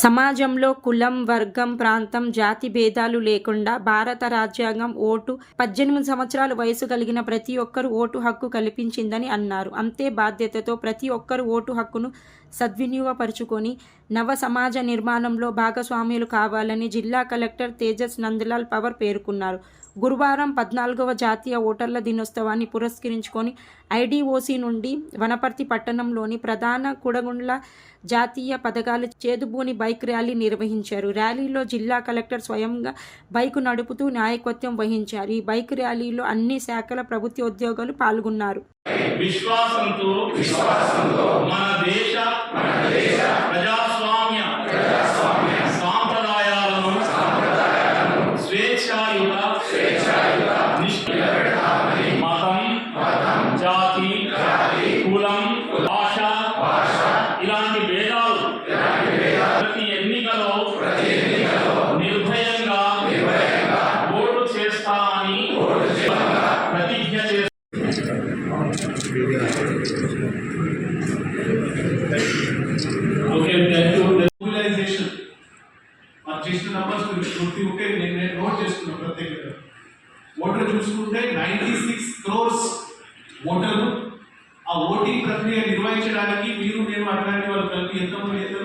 సమాజంలో కులం వర్గం ప్రాంతం జాతి భేదాలు లేకుండా భారత రాజ్యాంగం ఓటు పద్దెనిమిది సంవత్సరాల వయసు కలిగిన ప్రతి ఒక్కరు ఓటు హక్కు కల్పించిందని అన్నారు. అంతే బాధ్యతతో ప్రతి ఒక్కరు ఓటు హక్కును సద్వినియోగపరుచుకొని నవ సమాజ నిర్మాణంలో భాగస్వాములు కావాలని జిల్లా కలెక్టర్ తేజస్ నందలాల్ పవర్ పేర్కొన్నారు. గురువారం పద్నాలుగవ జాతీయ ఓటర్ల దినోత్సవాన్ని పురస్కరించుకొని ఐడిఓసి నుండి వనపర్తి పట్టణంలోని ప్రధాన కుడగుండ్ల జాతీయ పథకాలు చేదుబూని బైక్ ర్యాలీ నిర్వహించారు. ర్యాలీలో జిల్లా కలెక్టర్ స్వయంగా బైక్ నడుపుతూ నాయకత్వం వహించారు. ఈ బైక్ ర్యాలీలో అన్ని శాఖల ప్రభుత్వ ఉద్యోగులు పాల్గొన్నారు. విశ్వాసంతో విశ్వాసంతో మన దేశ మన దేశ ప్రజాస్వామ్య ప్రజాస్వామ్య సాంప్రదాయాలను సాంప్రదాయాలను స్వేచ్ఛాయుత స్వేచ్ఛాయుత ఓకే థ్యాంక్ యూ మొబిలైజేషన్ చేసిన నంబర్స్ గురించి ప్రతి ఒకే నేను నేను నోట్ చేసుకున్నాను ప్రత్యేకంగా ఓటర్ చూసుకుంటే నైంటీ సిక్స్ క్రోర్స్ ఓటర్లు ఆ ఓటింగ్ ప్రక్రియ నిర్వహించడానికి మీరు మేము అట్లాంటి వాళ్ళు కలిపి ఎంతమంది ఎంత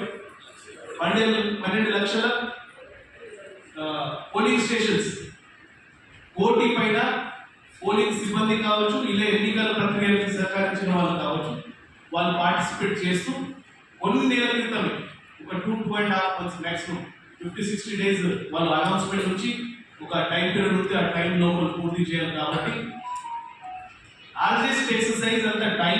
పన్నెండు పన్నెండు లక్షల ఆ, పోలింగ్ స్టేషన్స్. కోటి పైన పోలింగ్ సిబ్బంది కావచ్చు ఇలా ఎన్నికల ప్రక్రియలకు సహకరించిన వాళ్ళు కావచ్చు వాళ్ళు పార్టిసిపేట్ చేస్తూ కొన్ని నెలల క్రితమే ఒక two point half months maximum fifty sixty days వాళ్ళు అనౌన్స్మెంట్ నుంచి ఒక టైం పీరియడ్ ఉంటే ఆ టైం లోపల పూర్తి చేయాలి కాబట్టి ఆల్వేస్ ఎక్సర్సైజ్ అంత టైం